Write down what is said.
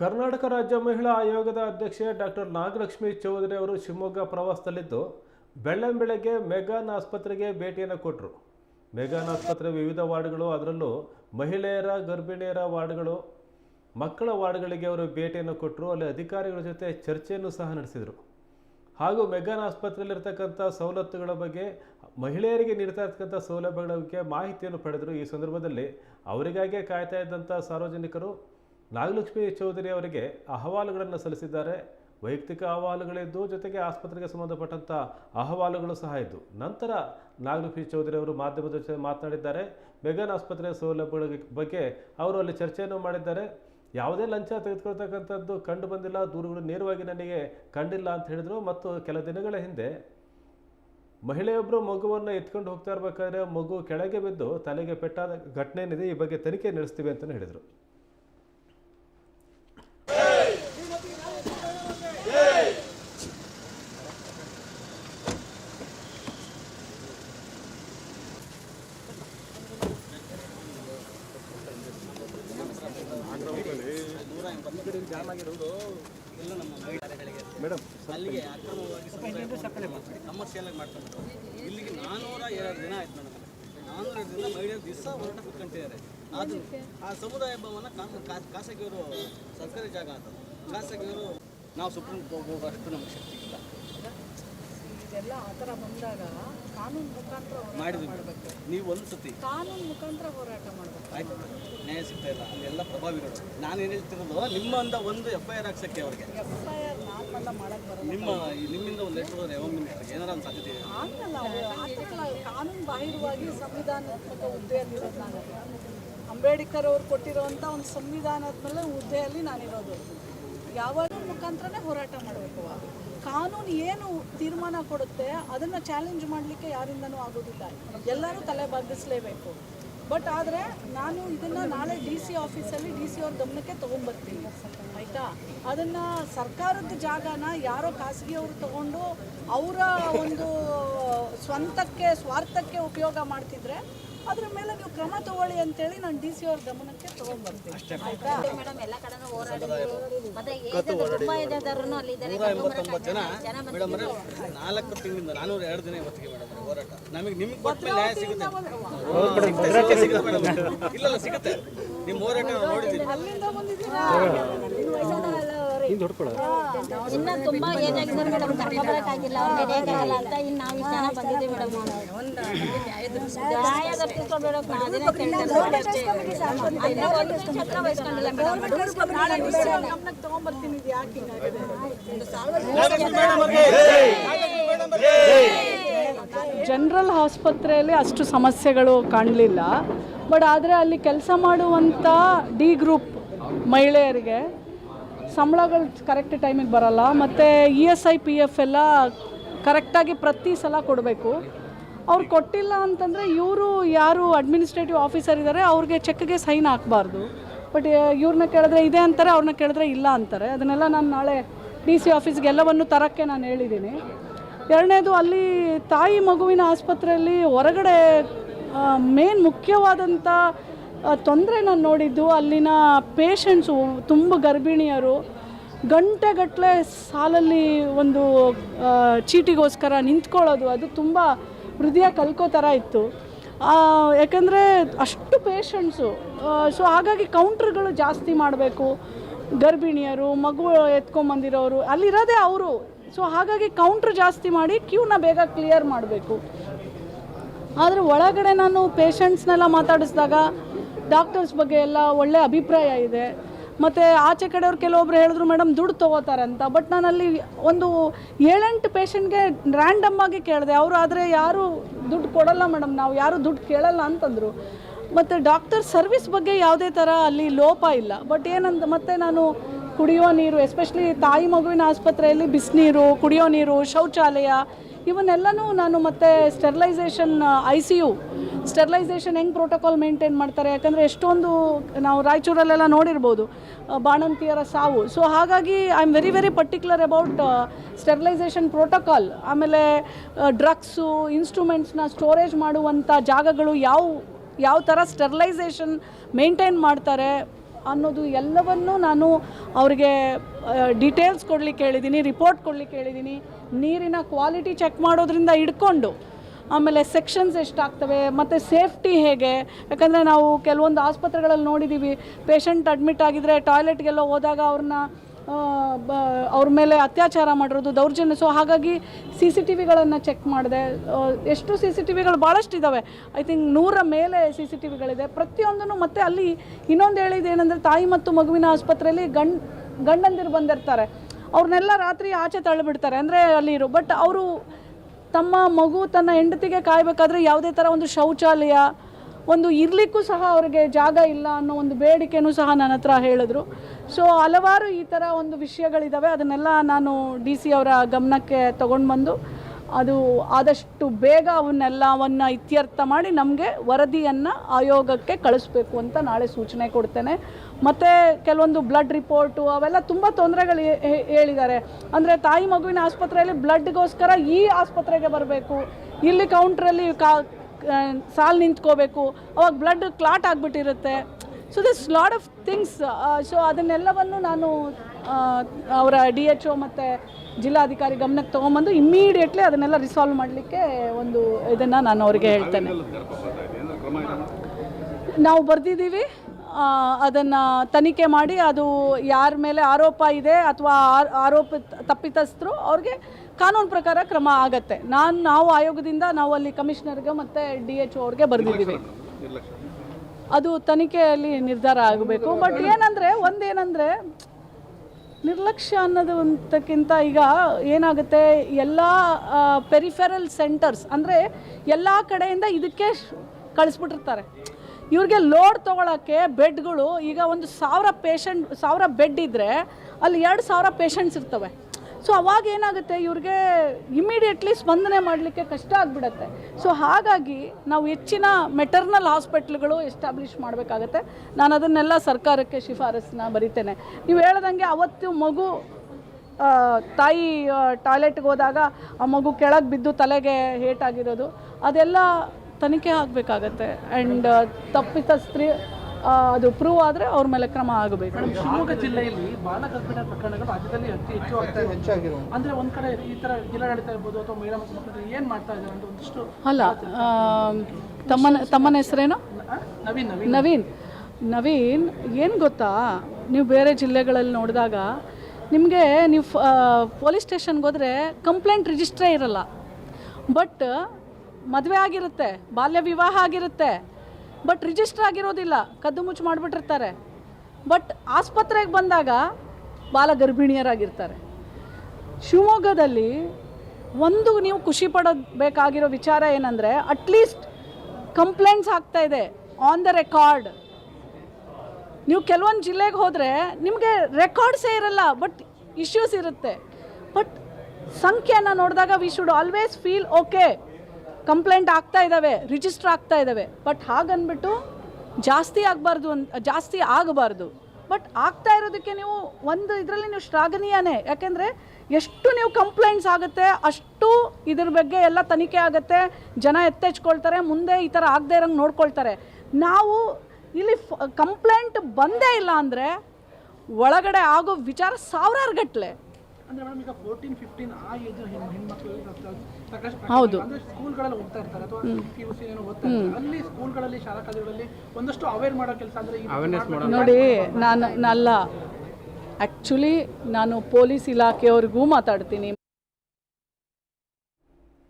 ಕರ್ನಾಟಕ ರಾಜ್ಯ ಮಹಿಳಾ ಆಯೋಗದ ಅಧ್ಯಕ್ಷೆ ಡಾಕ್ಟರ್ ನಾಗಲಕ್ಷ್ಮಿ ಚೌಧರಿ ಅವರು ಶಿವಮೊಗ್ಗ ಪ್ರವಾಸದಲ್ಲಿದ್ದು, ಬೆಳ್ಳಂಬೆಳಗ್ಗೆ ಮೆಗಾನ್ ಆಸ್ಪತ್ರೆಗೆ ಭೇಟಿಯನ್ನು ಕೊಟ್ಟರು ಮೆಗಾನ್ ಆಸ್ಪತ್ರೆ ವಿವಿಧ ವಾರ್ಡ್ಗಳು, ಅದರಲ್ಲೂ ಮಹಿಳೆಯರ, ಗರ್ಭಿಣಿಯರ ವಾರ್ಡ್ಗಳು, ಮಕ್ಕಳ ವಾರ್ಡ್ಗಳಿಗೆ ಅವರು ಭೇಟಿಯನ್ನು ಕೊಟ್ಟರು ಅಲ್ಲಿ ಅಧಿಕಾರಿಗಳ ಜೊತೆ ಚರ್ಚೆಯನ್ನು ಸಹ ನಡೆಸಿದರು. ಹಾಗೂ ಮೆಗಾನ್ ಆಸ್ಪತ್ರೆಯಲ್ಲಿರ್ತಕ್ಕಂಥ ಸವಲತ್ತುಗಳ ಬಗ್ಗೆ, ಮಹಿಳೆಯರಿಗೆ ನೀಡ್ತಾ ಇರ್ತಕ್ಕಂಥ ಸೌಲಭ್ಯಗಳ ಬಗ್ಗೆ ಮಾಹಿತಿಯನ್ನು ಪಡೆದರು. ಈ ಸಂದರ್ಭದಲ್ಲಿ ಅವರಿಗಾಗಿಯೇ ಕಾಯ್ತಾ ಇದ್ದಂಥ ಸಾರ್ವಜನಿಕರು ನಾಗಲಕ್ಷ್ಮಿ ಚೌಧರಿ ಅವರಿಗೆ ಅಹವಾಲುಗಳನ್ನು ಸಲ್ಲಿಸಿದ್ದಾರೆ. ವೈಯಕ್ತಿಕ ಅಹವಾಲುಗಳಿದ್ದು ಜೊತೆಗೆ ಆಸ್ಪತ್ರೆಗೆ ಸಂಬಂಧಪಟ್ಟಂಥ ಅಹವಾಲುಗಳು ಸಹ ಇದ್ದು. ನಂತರ ನಾಗಲಕ್ಷ್ಮಿ ಚೌಧರಿ ಅವರು ಮಾಧ್ಯಮದ ಜೊತೆ ಮಾತನಾಡಿದ್ದಾರೆ. ಮೆಗನ್ ಆಸ್ಪತ್ರೆಯ ಸೌಲಭ್ಯಗಳ ಬಗ್ಗೆ ಅವರು ಅಲ್ಲಿ ಚರ್ಚೆಯನ್ನು ಮಾಡಿದ್ದಾರೆ. ಯಾವುದೇ ಲಂಚ ತೆಗೆದುಕೊಳ್ತಕ್ಕಂಥದ್ದು ಕಂಡು ಬಂದಿಲ್ಲ. ದೂರುಗಳು ನೇರವಾಗಿ ನನಗೆ ಕಂಡಿಲ್ಲ ಅಂತ ಹೇಳಿದರು. ಮತ್ತು ಕೆಲ ದಿನಗಳ ಹಿಂದೆ ಮಹಿಳೆಯೊಬ್ಬರು ಮಗುವನ್ನು ಎತ್ಕೊಂಡು ಹೋಗ್ತಾ ಇರಬೇಕಾದ್ರೆ ಮಗು ಕೆಳಗೆ ಬಿದ್ದು ತಲೆಗೆ ಪೆಟ್ಟಾದ ಘಟನೆ ಏನಿದೆ ಈ ಬಗ್ಗೆ ತನಿಖೆ ನಡೆಸ್ತೀವಿ ಅಂತಲೇ ಹೇಳಿದರು. ಮೇಡಮ್ ಅಲ್ಲಿಗೆ ಅಕ್ರಮವಾಗಿ ಕಮರ್ಷಿಯಲ್ ಆಗಿ ಮಾಡ್ಕೊಂಡು ಇಲ್ಲಿಗೆ ನಾನೂರ ಎರಡು ದಿನ ಆಯ್ತು ಮೇಡಮ್. ನಾನೂರ ಎರಡು ದಿನ ಮಹಿಳೆಯರು ದಿವಸ ಹೊರಟ ಕುತ್ಕೊಂತಿದ್ದಾರೆ. ಅದು ಆ ಸಮುದಾಯ ಭವನ ಖಾಸಗಿಯವರು ಸರ್ಕಾರಿ ಜಾಗ ಅದು. ಖಾಸಗಿಯವರು ನಾವು ಸುಪ್ರೀಂ ಕೋರ್ಟ್ ಹೋಗೋಷ್ಟು ನಮಗೆ ಶಕ್ತಿ ಇಲ್ಲ. ಇದೆಲ್ಲ ಆ ಥರ ಬಂದಾಗ ಕಾನೂನು ಮುಖಾಂತರ ಮಾಡಿದ್ವಿ. ನೀವು ಒಂದು ಸತಿ. ಕಾನೂನು ಮುಖಾಂತರ ಹೋರಾಟ ಮಾಡಬೇಕು. ಆಯ್ತು. ನ್ಯಾಯ ಸಿಗ್ತಾ ಇಲ್ಲ. ಅಲ್ಲೆಲ್ಲ ಪ್ರಭಾವಿಗಳು ನಾನು ಏನು ಹೇಳ್ತಿರೋದು? ನಿಮ್ಮಿಂದ ಒಂದು ಎಫ್ ಐ ಆರ್ ಹಾಕ್ಸಕ್ಕೆ ಅವ್ರಿಗೆ. ಎಫ್ ಐ ಆರ್ ನಾಲ್ಕಲ್ಲ ಮಾಡಕ್ಕೆ ಬರಲ್ಲ. ನಿಮ್ಮ ನಿಮ್ಮಿಂದ ಒಂದು ಲೆಟರ್ ಹೋದ್ರೆ ಯಾವ ಮಿನಿಸ್ಟರ್ಗೆ ಏನಾರ ಒಂದು ಸಾಧ್ಯತೆ ಇದೆ ಆಗಲ್ಲ. ಕಾನೂನು ಬಾಹಿರವಾಗಿ ಸಂವಿಧಾನಾತ್ಮಕ ಹುದ್ದೆಯಲ್ಲಿರೋದು ನಾನು. ಅಂಬೇಡ್ಕರ್ ಅವ್ರು ಕೊಟ್ಟಿರುವಂತ ಒಂದು ಸಂವಿಧಾನದ ಹುದ್ದೆಯಲ್ಲಿ ನಾನಿರೋದು. ಯಾವಾಗ ಮುಖಾಂತರನೇ ಹೋರಾಟ ಮಾಡಬೇಕು ಕಾನೂನು ಏನು ತೀರ್ಮಾನ ಕೊಡುತ್ತೆ, ಅದನ್ನು ಚಾಲೆಂಜ್ ಮಾಡಲಿಕ್ಕೆ ಯಾರಿಂದನೂ ಆಗೋದಿಲ್ಲ. ಎಲ್ಲರೂ ತಲೆ ಬಗ್ಗಿಸ್ಲೇಬೇಕು ಬಟ್ ಆದರೆ ನಾನು ಇದನ್ನು ನಾಳೆ ಡಿ ಸಿ ಆಫೀಸಲ್ಲಿ ಡಿ ಸಿ ಅವ್ರ ಗಮನಕ್ಕೆ ತೊಗೊಂಡ್ಬರ್ತೀನಿ ಆಯಿತಾ? ಅದನ್ನು ಸರ್ಕಾರದ ಜಾಗನ ಯಾರೋ ಖಾಸಗಿಯವರು ತಗೊಂಡು ಅವರ ಒಂದು ಸ್ವಂತಕ್ಕೆ, ಸ್ವಾರ್ಥಕ್ಕೆ ಉಪಯೋಗ ಮಾಡ್ತಿದ್ರೆ ಅದ್ರ ಮೇಲೆ ನೀವು ಕ್ರಮ ತಗೊಳ್ಳಿ ಅಂತೇಳಿ ನಾನು ಡಿ ಸಿ ಅವ್ರ ಗಮನಕ್ಕೆ ತಗೊಂಡ್ಬರ್ತೀನಿ. ಆಯ್ತಾ? ಮೇಡಮ್ ಎಲ್ಲ ಕಡೆನೂ ಹೋರಾಡಿದ್ರು ಮತ್ತೆ ಏಜ್ ತುಂಬಾ ಅಲ್ಲಿ ಇದ್ದಾರೆ. ಜನ. ಮೇಡಮ್ ನಾಲ್ಕು ತಿಂಗಳಿಂದ ನಾನೂರ ಎರಡು ದಿನ ಇವತ್ತಿಗೆ ಮೇಡಮ್ ಹೋರಾಟ. ನಮಗೆ ನಿಮ್ಗೆ ಕೊಟ್ಟ ಮೇಲೆ ನ್ಯಾಯ ಸಿಗುತ್ತೆ. ಸಿಗುತ್ತೆ, ಮೇಡಮ್ ಇಲ್ಲ ಇಲ್ಲ ಸಿಗುತ್ತೆ ನಿಮ್ಮ ಹೋರಾಟ ನಾವು ನೋಡಿದ್ದೀವಿ. ಅಲ್ಲಿಂದ ಬಂದಿದ್ದೀರಾ? ಇನ್ನ ತುಂಬಾ ಮೇಡಮ್ ಕರ್ಕೊಬರಕ್ಕಾಗಿಲ್ಲ ನಡೆಯಕ್ಕಾಗಲ್ಲ ಅಂತ ಇನ್ನು ನಾವು ಇಷ್ಟು ಜನ ಬಂದಿದ್ದೀವಿ ಮೇಡಮ್. ನ್ಯಾಯ ಅದನ್ನೇ ಕೇಳ್ತಾರೆ ವಹಿಸ್ಕೊಂಡಿಲ್ಲ ಇದು ಯಾಕೆ ಜನರಲ್ ಆಸ್ಪತ್ರೆಯಲ್ಲಿ ಅಷ್ಟು ಸಮಸ್ಯೆಗಳು ಕಾಣಲಿಲ್ಲ. ಬಟ್ ಆದರೆ ಅಲ್ಲಿ ಕೆಲಸ ಮಾಡುವಂಥ ಡಿ ಗ್ರೂಪ್ ಮಹಿಳೆಯರಿಗೆ ಸಂಬಳಗಳು ಕರೆಕ್ಟ್ ಟೈಮಿಗೆ ಬರಲ್ಲ, ಮತ್ತು E S I P F ಎಲ್ಲ ಕರೆಕ್ಟಾಗಿ ಪ್ರತಿ ಸಲ ಕೊಡಬೇಕು. ಅವ್ರು ಕೊಟ್ಟಿಲ್ಲ ಅಂತಂದರೆ ಇವರು ಯಾರು ಅಡ್ಮಿನಿಸ್ಟ್ರೇಟಿವ್ ಆಫೀಸರ್ ಇದ್ದಾರೆ ಅವ್ರಿಗೆ ಚೆಕ್ಗೆ ಸೈನ್ ಹಾಕಬಾರ್ದು. ಬಟ್ ಇವ್ರನ್ನ ಕೇಳಿದ್ರೆ ಇದೆ ಅಂತಾರೆ ಅವ್ರನ್ನ ಕೇಳಿದ್ರೆ ಇಲ್ಲ ಅಂತಾರೆ. ಅದನ್ನೆಲ್ಲ ನಾನು ನಾಳೆ ಡಿ ಸಿ ಆಫೀಸ್ಗೆ ಎಲ್ಲವನ್ನು ತರೋಕ್ಕೆ ನಾನು ಹೇಳಿದ್ದೀನಿ. ಎರಡನೇದು, ಅಲ್ಲಿ ತಾಯಿ ಮಗುವಿನ ಆಸ್ಪತ್ರೆಯಲ್ಲಿ ಹೊರಗಡೆ ಮೇನ್ ಮುಖ್ಯವಾದಂಥ ತೊಂದರೆ ನಾನು ನೋಡಿದ್ದು ಅಲ್ಲಿನ ಪೇಷಂಟ್ಸು ತುಂಬ ಗರ್ಭಿಣಿಯರು. ಗಂಟೆಗಟ್ಟಲೆ ಸಾಲಲ್ಲಿ ಒಂದು ಚೀಟಿಗೋಸ್ಕರ ನಿಂತ್ಕೊಳ್ಳೋದು, ಅದು ತುಂಬ ಹೃದಯ ಕಲ್ಕೋ ಥರ ಇತ್ತು. ಯಾಕಂದರೆ ಅಷ್ಟು ಪೇಷಂಟ್ಸು ಸೊ ಹಾಗಾಗಿ ಕೌಂಟ್ರ್ಗಳು ಜಾಸ್ತಿ ಮಾಡಬೇಕು. ಗರ್ಭಿಣಿಯರು, ಮಗು ಎತ್ಕೊಂಬಂದಿರೋರು ಅಲ್ಲಿರೋದೇ ಅವರು. ಸೊ ಹಾಗಾಗಿ ಕೌಂಟ್ರ್ ಜಾಸ್ತಿ ಮಾಡಿ ಕ್ಯೂನ ಬೇಗ ಕ್ಲಿಯರ್ ಮಾಡಬೇಕು. ಆದರೆ ಒಳಗಡೆ ನಾನು ಪೇಷಂಟ್ಸ್ನೆಲ್ಲ ಮಾತಾಡಿಸಿದಾಗ ಡಾಕ್ಟರ್ಸ್ ಬಗ್ಗೆ ಎಲ್ಲ ಒಳ್ಳೆ ಅಭಿಪ್ರಾಯ ಇದೆ. ಮತ್ತು ಆಚೆ ಕಡೆಯವ್ರು ಕೆಲವೊಬ್ರು ಹೇಳಿದ್ರು, ಮೇಡಮ್ ದುಡ್ಡು ತೊಗೋತಾರೆ ಅಂತ. ಬಟ್ ನಾನು ಅಲ್ಲಿ ಒಂದು ಏಳೆಂಟು ಪೇಷಂಟ್ಗೆ ರ್ಯಾಂಡಮ್ ಆಗಿ ಕೇಳಿದೆ. ಅವರು ಆದರೆ ಯಾರು ದುಡ್ಡು ಕೊಡಲ್ಲ ಮೇಡಮ್, ನಾವು ಯಾರು ದುಡ್ಡು ಕೇಳಲ್ಲ ಅಂತಂದರು. ಮತ್ತು ಡಾಕ್ಟರ್ ಸರ್ವಿಸ್ ಬಗ್ಗೆ ಯಾವುದೇ ಥರ ಅಲ್ಲಿ ಲೋಪ ಇಲ್ಲ. ಬಟ್ ಏನಂತ, ಮತ್ತೆ ನಾನು ಕುಡಿಯೋ ನೀರು, ಎಸ್ಪೆಷಲಿ ತಾಯಿ ಮಗುವಿನ ಆಸ್ಪತ್ರೆಯಲ್ಲಿ ಬಿಸಿನೀರು, ಕುಡಿಯೋ ನೀರು, ಶೌಚಾಲಯ ಇವನ್ನೆಲ್ಲನೂ ನಾನು ಮತ್ತೆ sterilisation I C U sterilisation ಹೆಂಗೆ ಪ್ರೋಟೋಕಾಲ್ ಮೇಂಟೈನ್ ಮಾಡ್ತಾರೆ? ಯಾಕಂದರೆ ಎಷ್ಟೊಂದು ನಾವು ರಾಯಚೂರಲ್ಲೆಲ್ಲ ನೋಡಿರ್ಬೋದು ಬಾಣಂತಿಯರ ಸಾವು. ಸೊ ಹಾಗಾಗಿ I am very very particular about sterilisation protocol ಆಮೇಲೆ ಡ್ರಗ್ಸು ಇನ್ಸ್ಟ್ರೂಮೆಂಟ್ಸ್ನ ಸ್ಟೋರೇಜ್ ಮಾಡುವಂಥ ಜಾಗಗಳು ಯಾವ ಯಾವ ಥರ ಸ್ಟೆರ್ಲೈಸೇಷನ್ ಮೇಂಟೈನ್ ಮಾಡ್ತಾರೆ? ಅನ್ನೋದು ಎಲ್ಲವನ್ನೂ ನಾನು ಅವ್ರಿಗೆ ಡೀಟೇಲ್ಸ್ ಕೊಡ್ಲಿಕ್ಕೆ ಹೇಳಿದ್ದೀನಿ ರಿಪೋರ್ಟ್ ಕೊಡ್ಲಿಕ್ಕೆ ಹೇಳಿದ್ದೀನಿ ನೀರಿನ ಕ್ವಾಲಿಟಿ ಚೆಕ್ ಮಾಡೋದ್ರಿಂದ ಹಿಡ್ಕೊಂಡು, ಆಮೇಲೆ ಸೆಕ್ಷನ್ಸ್ ಎಷ್ಟಾಗ್ತವೆ, ಮತ್ತು ಸೇಫ್ಟಿ ಹೇಗೆ? ಯಾಕಂದರೆ ನಾವು ಕೆಲವೊಂದು ಆಸ್ಪತ್ರೆಗಳಲ್ಲಿ ನೋಡಿದ್ದೀವಿ ಪೇಷಂಟ್ ಅಡ್ಮಿಟ್ ಆಗಿದ್ದರೆ ಟಾಯ್ಲೆಟ್ಗೆಲ್ಲ ಹೋದಾಗ ಅವ್ರನ್ನ ಬ, ಅವ್ರ ಮೇಲೆ ಅತ್ಯಾಚಾರ ಮಾಡಿರೋದು ದೌರ್ಜನ್ಯ. ಸೊ ಹಾಗಾಗಿ ಸಿ ಸಿ ಟಿ ವಿಗಳನ್ನು ಚೆಕ್ ಮಾಡಿದೆ ಎಷ್ಟು ಸಿ ಸಿ ಟಿ ವಿಗಳು ಭಾಳಷ್ಟು ಇದ್ದಾವೆ ಐ ಥಿಂಕ್ ನೂರ ಮೇಲೆ ಸಿ ಸಿ ಟಿ ವಿಗಳಿದೆ ಪ್ರತಿಯೊಂದನ್ನು ಮತ್ತೆ ಅಲ್ಲಿ ಇನ್ನೊಂದು ಹೇಳಿದ್ದು ಏನಂದರೆ ತಾಯಿ ಮತ್ತು ಮಗುವಿನ ಆಸ್ಪತ್ರೆಯಲ್ಲಿ ಗಂಡ್, ಗಂಡಂದಿರು ಬಂದಿರ್ತಾರೆ. ಅವ್ರನ್ನೆಲ್ಲ ರಾತ್ರಿ ಆಚೆ ತಳ್ಳಿಬಿಡ್ತಾರೆ. ಅಂದರೆ ಅಲ್ಲಿ ಇರೋ ಬಟ್ ಅವರು ತಮ್ಮ ಮಗು ತನ್ನ ಹೆಂಡತಿಗೆ ಕಾಯಬೇಕಾದ್ರೆ ಯಾವುದೇ ಥರ ಒಂದು ಶೌಚಾಲಯ ಒಂದು ಇರಲಿಕ್ಕೂ ಸಹ ಅವರಿಗೆ ಜಾಗ ಇಲ್ಲ ಅನ್ನೋ ಒಂದು ಬೇಡಿಕೆನೂ ಸಹ ನನ್ನ ಹತ್ರ ಹೇಳಿದ್ರು. ಸೊ ಹಲವಾರು ಈ ಥರ ಒಂದು ವಿಷಯಗಳಿದ್ದಾವೆ ಅದನ್ನೆಲ್ಲ ನಾನು ಡಿ ಸಿ ಅವರ ಗಮನಕ್ಕೆ ತೊಗೊಂಡು ಬಂದು ಅದು ಆದಷ್ಟು ಬೇಗ ಅವನ್ನೆಲ್ಲವನ್ನು ಇತ್ಯರ್ಥ ಮಾಡಿ ನಮಗೆ ವರದಿಯನ್ನು ಆಯೋಗಕ್ಕೆ ಕಳಿಸ್ಬೇಕು ಅಂತ ನಾಳೆ ಸೂಚನೆ ಕೊಡ್ತೇನೆ. ಮತ್ತು ಕೆಲವೊಂದು ಬ್ಲಡ್ ರಿಪೋರ್ಟು ಅವೆಲ್ಲ ತುಂಬ ತೊಂದರೆಗಳು ಹೇಳಿದ್ದಾರೆ. ಅಂದರೆ ತಾಯಿ ಮಗುವಿನ ಆಸ್ಪತ್ರೆಯಲ್ಲಿ ಬ್ಲಡ್ಗೋಸ್ಕರ ಈ ಆಸ್ಪತ್ರೆಗೆ ಬರಬೇಕು. ಇಲ್ಲಿ ಕೌಂಟ್ರಲ್ಲಿ ಕಾ ಸಾಲು ನಿಂತ್ಕೋಬೇಕು. ಅವಾಗ blood clot ಆಗಿಬಿಟ್ಟಿರುತ್ತೆ. So this lot of things so ಅದನ್ನೆಲ್ಲವನ್ನು ನಾನು ಅವರ ಡಿ ಎಚ್ ಒ ಮತ್ತು ಜಿಲ್ಲಾಧಿಕಾರಿ ಗಮನಕ್ಕೆ ತೊಗೊಂಬಂದು ಇಮ್ಮಿಡಿಯೇಟ್ಲಿ ಅದನ್ನೆಲ್ಲ ರಿಸಾಲ್ವ್ ಮಾಡಲಿಕ್ಕೆ ಒಂದು ಇದನ್ನು ನಾನು ಅವರಿಗೆ ಹೇಳ್ತೇನೆ. ನಾವು ಬರೆದಿದ್ದೀವಿ. ಅದನ್ನು ತನಿಖೆ ಮಾಡಿ ಅದು ಯಾರ ಮೇಲೆ ಆರೋಪ ಇದೆ ಅಥವಾ ಆರೋಪ ತಪ್ಪಿತಸ್ಥರು ಅವ್ರಿಗೆ ಕಾನೂನು ಪ್ರಕಾರ ಕ್ರಮ ಆಗತ್ತೆ. ನಾನು ನಾವು ಆಯೋಗದಿಂದ ನಾವು ಅಲ್ಲಿ ಕಮಿಷನರ್ಗೆ ಮತ್ತು ಡಿ ಎಚ್ ಒ ಅವ್ರಿಗೆ ಬರೆದಿದ್ದೀವಿ. ಅದು ತನಿಖೆಯಲ್ಲಿ ನಿರ್ಧಾರ ಆಗಬೇಕು. ಬಟ್ ಏನಂದರೆ, ಒಂದೇನಂದರೆ, ನಿರ್ಲಕ್ಷ್ಯ ಅನ್ನೋದು ಅಂತಕ್ಕಿಂತ ಈಗ ಏನಾಗುತ್ತೆ, ಎಲ್ಲ ಪೆರಿಫೆರಲ್ ಸೆಂಟರ್ಸ್ ಅಂದರೆ ಎಲ್ಲ ಕಡೆಯಿಂದ ಇದಕ್ಕೆ ಕಳಿಸ್ಬಿಟ್ಟಿರ್ತಾರೆ. ಇವ್ರಿಗೆ ಲೋಡ್ ತೊಗೊಳಕ್ಕೆ ಬೆಡ್ಗಳು ಈಗ ಒಂದು ಸಾವಿರ ಪೇಷಂಟ್ ಸಾವಿರ ಬೆಡ್ ಇದ್ದರೆ ಅಲ್ಲಿ ಎರಡು ಸಾವಿರ ಪೇಷಂಟ್ಸ್ ಇರ್ತವೆ. ಸೊ ಅವಾಗ ಏನಾಗುತ್ತೆ? ಇವ್ರಿಗೆ ಇಮಿಡಿಯೇಟ್ಲಿ ಸ್ಪಂದನೆ ಮಾಡಲಿಕ್ಕೆ ಕಷ್ಟ ಆಗಿಬಿಡತ್ತೆ. ಸೊ ಹಾಗಾಗಿ ನಾವು ಹೆಚ್ಚಿನ ಮೆಟರ್ನಲ್ ಹಾಸ್ಪಿಟ್ಲ್ಗಳು ಎಸ್ಟಾಬ್ಲಿಷ್ ಮಾಡಬೇಕಾಗತ್ತೆ. ನಾನು ಅದನ್ನೆಲ್ಲ ಸರ್ಕಾರಕ್ಕೆ ಶಿಫಾರಸ್ಸನ್ನ ಬರಿತೇನೆ. ನೀವು ಹೇಳ್ದಂಗೆ ಅವತ್ತು ಮಗು ತಾಯಿ ಟಾಯ್ಲೆಟ್ಗೆ ಹೋದಾಗ ಆ ಮಗು ಕೆಳಗೆ ಬಿದ್ದು ತಲೆಗೆ ಹೇಟಾಗಿರೋದು ಅದೆಲ್ಲ ತನಿಖೆ ಆಗಬೇಕಾಗತ್ತೆ. ಆ್ಯಂಡ್ ತಪ್ಪಿತಸ್ತ್ರಿ ಸ್ತ್ರೀ ಅದು ಪ್ರೂವ್ ಆದರೆ ಅವ್ರ ಮೇಲೆ ಕ್ರಮ ಆಗಬೇಕು. ಶಿವಮೊಗ್ಗ ಜಿಲ್ಲೆಯಲ್ಲಿ ಬಾಲಕರ್ಪಿತ ಪ್ರಕರಣಗಳು ರಾಜ್ಯದಲ್ಲಿ ಅತಿ ಹೆಚ್ಚು ಆಗ್ತಾ ಇದೆ. ಅಂದ್ರೆ ಒಂದು ಕಡೆ ಈ ಥರ ಜಿಲ್ಲಾಡಳಿತ ಇರ್ಬೋದು ಅಥವಾ ಮಹಿಳಾ ಮತ್ತು ಮಕ್ಕಳು ಏನ್ ಮಾಡ್ತಾ ಇದ್ದಾರೆ ಅಂತ ಒಂದಿಷ್ಟು ಅಲ್ಲ ತಮ್ಮನ ತಮ್ಮನ ಹೆಸರೇನು? ನವೀನ್ ನವೀನ್. ನವೀನ್. ನವೀನ್ ಏನು ಗೊತ್ತಾ? ನೀವು ಬೇರೆ ಜಿಲ್ಲೆಗಳಲ್ಲಿ ನೋಡಿದಾಗ ನಿಮಗೆ ನೀವು ಪೊಲೀಸ್ ಸ್ಟೇಷನ್ಗೆ ಹೋದರೆ ಕಂಪ್ಲೇಂಟ್ ರಿಜಿಸ್ಟ್ರೇ ಇರಲ್ಲ. ಬಟ್ ಮದುವೆ ಆಗಿರುತ್ತೆ, ಬಾಲ್ಯ ವಿವಾಹ ಆಗಿರುತ್ತೆ ಬಟ್ ರಿಜಿಸ್ಟರ್ ಆಗಿರೋದಿಲ್ಲ, ಕದ್ದು ಮುಚ್ಚು ಮಾಡಿಬಿಟ್ಟಿರ್ತಾರೆ. ಬಟ್ ಆಸ್ಪತ್ರೆಗೆ ಬಂದಾಗ ಬಾಲ ಗರ್ಭಿಣಿಯರಾಗಿರ್ತಾರೆ. ಶಿವಮೊಗ್ಗದಲ್ಲಿ ಒಂದು ನೀವು ಖುಷಿ ಪಡಬೇಕಾಗಿರೋ ವಿಚಾರ ಏನಂದರೆ ಅಟ್ಲೀಸ್ಟ್ ಕಂಪ್ಲೇಂಟ್ಸ್ ಆಗ್ತಾ ಇದೆ ಆನ್ ದ ರೆಕಾರ್ಡ್ ನೀವು ಕೆಲವೊಂದು ಜಿಲ್ಲೆಗೆ ಹೋದರೆ ನಿಮಗೆ ರೆಕಾರ್ಡ್ಸೇ ಇರಲ್ಲ ಬಟ್ ಇಶ್ಯೂಸ್ ಇರುತ್ತೆ. ಬಟ್ ಸಂಖ್ಯೆಯನ್ನು ನೋಡಿದಾಗ we should always feel okay complaint ಆಗ್ತಾ ಇದ್ದಾವೆ ರಿಜಿಸ್ಟರ್ ಆಗ್ತಾ ಇದ್ದಾವೆ ಬಟ್ ಹಾಗನ್ಬಿಟ್ಟು ಜಾಸ್ತಿ ಆಗಬಾರ್ದು ಅಂತ ಜಾಸ್ತಿ ಆಗಬಾರ್ದು. ಬಟ್ ಆಗ್ತಾ ಇರೋದಕ್ಕೆ ನೀವು ಒಂದು ಇದರಲ್ಲಿ ನೀವು ಶ್ಲಾಘನೀಯನೇ. ಯಾಕೆಂದರೆ ಎಷ್ಟು ನೀವು ಕಂಪ್ಲೇಂಟ್ಸ್ ಆಗುತ್ತೆ, ಅಷ್ಟು ಇದ್ರ ಬಗ್ಗೆ ಎಲ್ಲ ತನಿಖೆ ಆಗುತ್ತೆ. ಜನ ಎತ್ತೆಚ್ಕೊಳ್ತಾರೆ, ಮುಂದೆ ಈ ಥರ ಆಗದೆ ಇರೋಂಗೆ ನೋಡ್ಕೊಳ್ತಾರೆ. ನಾವು ಇಲ್ಲಿ ಕಂಪ್ಲೇಂಟ್ ಬಂದೇ ಇಲ್ಲ ಅಂದರೆ ಒಳಗಡೆ ಆಗೋ ವಿಚಾರ ಸಾವಿರಾರು ಗಟ್ಟಲೆ ಅಂದ್ರೆ ಮೇಡಮ್ ಈಗ ಫೋರ್ಟೀನ್ ಫಿಫ್ಟೀನ್ ಆ ಏಜ್ ಹೆಣ್ಮಕ್ಳು ಪ್ರಕಾಶ್ ಹೌದು. ಅಂದ್ರೆ ಸ್ಕೂಲ್ಗಳಲ್ಲಿ ಹೋಗ್ತಾ ಇರ್ತಾರೆ. ಅಥವಾ ಪಿ ಯು ಸಿ ಏನೋ ಓದ್ತಾ ಇರ್ತಾರೆ. ಅಲ್ಲಿ ಸ್ಕೂಲ್ಗಳಲ್ಲಿ ಶಾಲಾ ಕಾಲೇಜುಗಳಲ್ಲಿ ಒಂದಷ್ಟು ಅವೇರ್ ಮಾಡೋ ಕೆಲಸ ಅಂದ್ರೆ ಈ ರೀತಿ ಮಾಡ್ಬೇಕು. ನೋಡಿ ನಾನು ಅಲ್ಲ ಆ್ಯಕ್ಚುಲಿ ನಾನು ಪೊಲೀಸ್ ಇಲಾಖೆಯವ್ರಿಗೂ ಮಾತಾಡ್ತೀನಿ.